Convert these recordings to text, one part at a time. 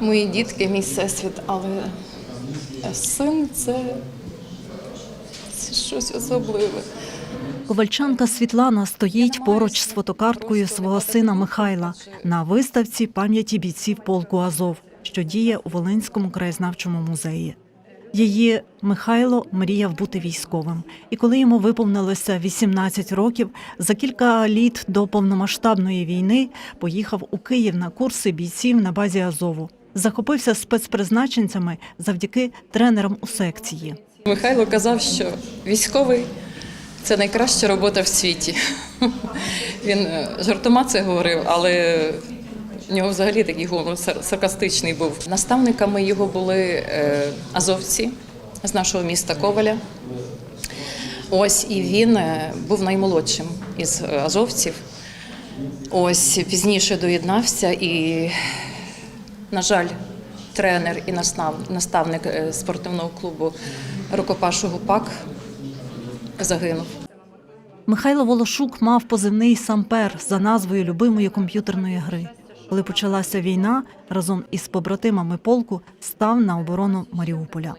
Мої дітки, мій всесвіт, але син це, це щось особливе. Ковальчанка Світлана стоїть поруч з фотокарткою свого сина Михайла на виставці пам'яті бійців полку Азов, що діє у Волинському краєзнавчому музеї. Її Михайло мріяв бути військовим, і коли йому виповнилося 18 років, за кілька літ до повномасштабної війни поїхав у Київ на курси бійців на базі Азову. Захопився спецпризначенцями завдяки тренерам у секції. Михайло казав, що військовий це найкраща робота в світі. Він е, жартома це говорив, але в нього взагалі такий гумор саркастичний був. Наставниками його були е, азовці з нашого міста Коваля. Ось і він е, був наймолодшим із азовців. Ось пізніше доєднався і, на жаль, тренер і настав- наставник е, спортивного клубу рукопашу ГУПАК загинув. Михайло Волошук мав позивний Сампер за назвою любимої комп'ютерної гри. Коли почалася війна, разом із побратимами полку став на оборону Маріуполя.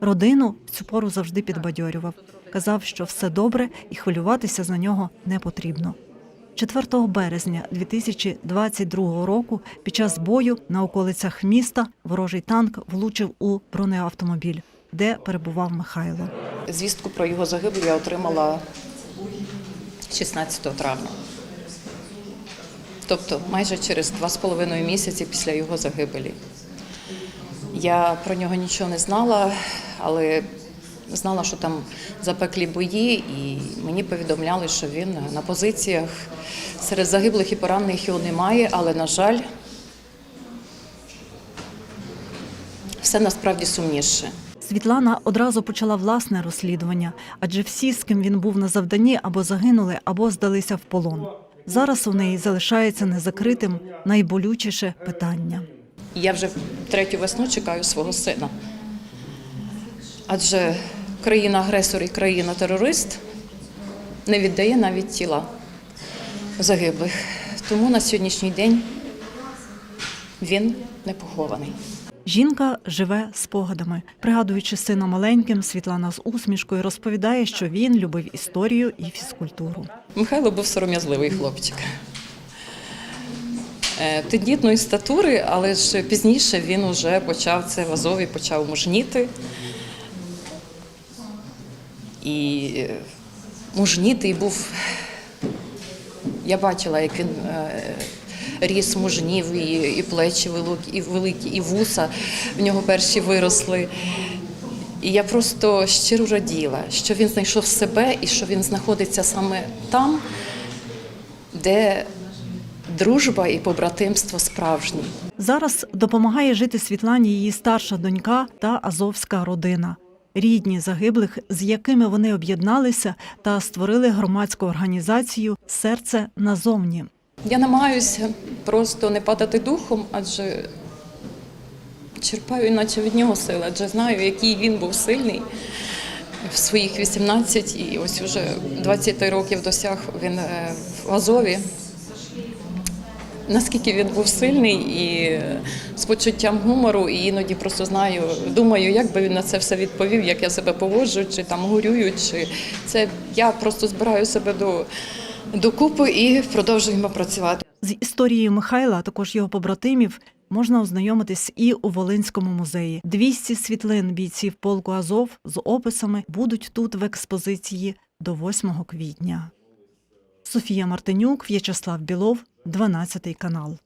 Родину цю пору завжди підбадьорював. Казав, що все добре і хвилюватися за нього не потрібно. 4 березня 2022 року під час бою на околицях міста ворожий танк влучив у бронеавтомобіль, де перебував Михайло. Звістку про його загибель я отримала 16 травня. Тобто майже через два з половиною місяці після його загибелі. Я про нього нічого не знала, але знала, що там запеклі бої, і мені повідомляли, що він на позиціях. Серед загиблих і поранених його немає, але, на жаль, все насправді сумніше. Світлана одразу почала власне розслідування, адже всі, з ким він був на завданні, або загинули, або здалися в полон. Зараз у неї залишається незакритим найболючіше питання. Я вже третю весну чекаю свого сина. Адже країна-агресор і країна-терорист не віддає навіть тіла загиблих. Тому на сьогоднішній день він не похований. Жінка живе спогадами. Пригадуючи сина маленьким, Світлана з усмішкою розповідає, що він любив історію і фізкультуру. Михайло був сором'язливий хлопчик. Е, Тендітної статури, але ж пізніше він уже почав це в Азові, почав мужніти. І е, мужнітий був. Я бачила, як він е, ріс мужнів, і, плечі великі, і вуса в нього перші виросли. І я просто щиро раділа, що він знайшов себе і що він знаходиться саме там, де дружба і побратимство справжні. Зараз допомагає жити Світлані її старша донька та азовська родина. Рідні загиблих, з якими вони об'єдналися та створили громадську організацію Серце назовні. Я намагаюся просто не падати духом, адже черпаю іначе від нього сили, адже знаю, який він був сильний в своїх 18 і ось уже 20 років досяг він е, в Азові. Наскільки він був сильний і з почуттям гумору, і іноді просто знаю, думаю, як би він на це все відповів, як я себе поводжу, чи там горюю, чи це я просто збираю себе до, докупи і продовжуємо працювати. З історією Михайла, а також його побратимів, можна ознайомитись і у Волинському музеї. 200 світлин бійців полку Азов з описами будуть тут в експозиції до 8 квітня. Софія Мартинюк, В'ячеслав Білов, 12 канал.